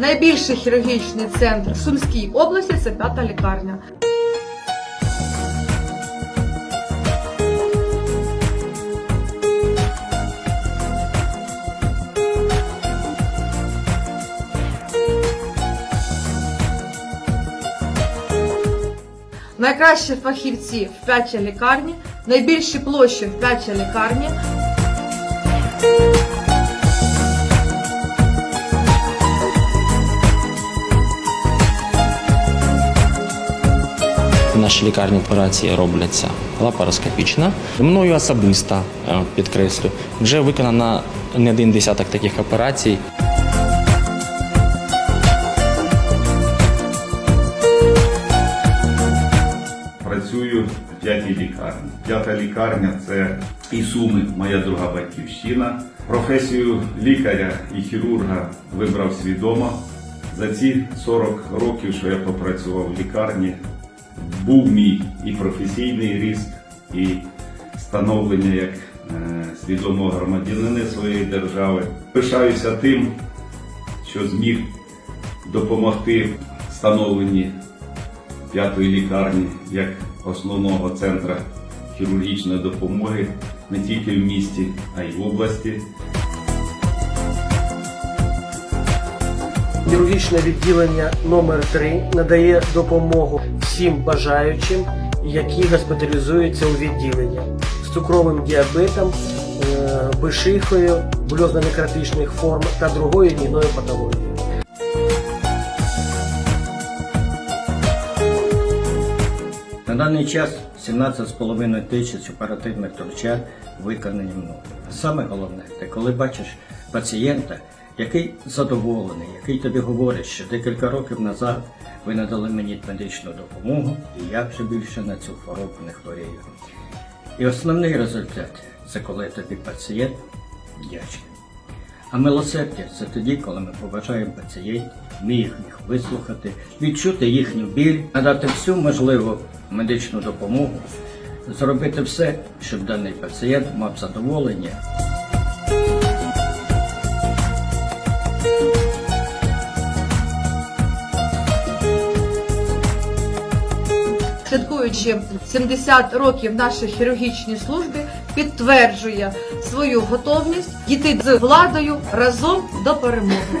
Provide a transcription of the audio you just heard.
Найбільший хірургічний центр в Сумській області це п'ята лікарня. Найкращі фахівці в п'ятій лікарні, найбільші площі в п'ятій лікарні. Нашій лікарні операції робляться лапароскопічна. Мною особисто е, підкреслю, вже виконано не один десяток таких операцій. Працюю в п'ятій лікарні. П'ята лікарня це і Суми, моя друга батьківщина. Професію лікаря і хірурга вибрав свідомо. За ці 40 років, що я попрацював в лікарні, був мій і професійний ріст, і становлення як е, свідомого громадянина своєї держави. Пишаюся тим, що зміг допомогти становленні п'ятої лікарні як основного центра хірургічної допомоги не тільки в місті, а й в області. Хірургічне відділення номер 3 надає допомогу всім бажаючим, які госпіталізуються у відділенні з цукровим діабетом, е, бишихою, бульозно-некротичних форм та другою лінійною патологією. На даний час 17,5 тисяч оперативних втручань виконані мною. Саме головне, ти коли бачиш пацієнта, який задоволений, який тобі говорить, що декілька років назад ви надали мені медичну допомогу, і я вже більше на цю хворобу не хворію. І основний результат це коли тобі пацієнт вдячний. А милосердя це тоді, коли ми побажаємо пацієнтів, вміємо їх вислухати, відчути їхню біль, надати всю можливу медичну допомогу, зробити все, щоб даний пацієнт мав задоволення. Святкуючи 70 років нашої хірургічній службі, підтверджує свою готовність йти з владою разом до перемоги.